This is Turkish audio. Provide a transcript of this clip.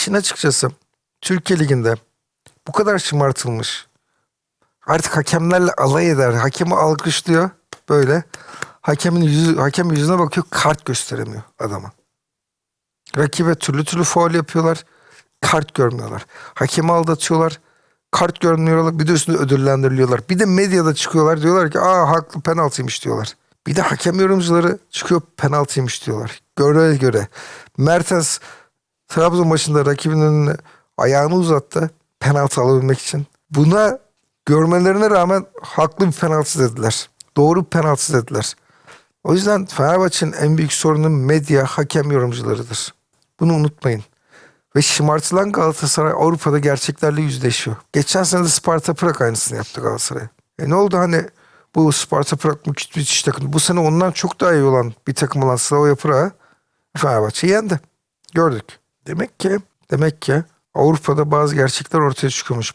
işin açıkçası Türkiye Ligi'nde bu kadar şımartılmış. Artık hakemlerle alay eder. Hakemi alkışlıyor böyle. Hakemin yüzü, hakem yüzüne bakıyor kart gösteremiyor adama. Rakibe türlü türlü faul yapıyorlar. Kart görmüyorlar. Hakemi aldatıyorlar. Kart görmüyorlar. Bir de üstünde ödüllendiriliyorlar. Bir de medyada çıkıyorlar. Diyorlar ki aa haklı penaltıymış diyorlar. Bir de hakem yorumcuları çıkıyor penaltıymış diyorlar. Göre göre. Mertens Trabzon maçında rakibinin önüne ayağını uzattı penaltı alabilmek için. Buna görmelerine rağmen haklı bir penaltı dediler. Doğru bir penaltı dediler. O yüzden Fenerbahçe'nin en büyük sorunu medya, hakem yorumcularıdır. Bunu unutmayın. Ve şımartılan Galatasaray Avrupa'da gerçeklerle yüzleşiyor. Geçen sene de Sparta Prag aynısını yaptı Galatasaray. E ne oldu hani bu Sparta Prag müthiş takım. Bu sene ondan çok daha iyi olan bir takım olan Slavia Prag'ı Fenerbahçe yendi. Gördük. Demek ki demek ki Avrupa'da bazı gerçekler ortaya çıkıyormuş.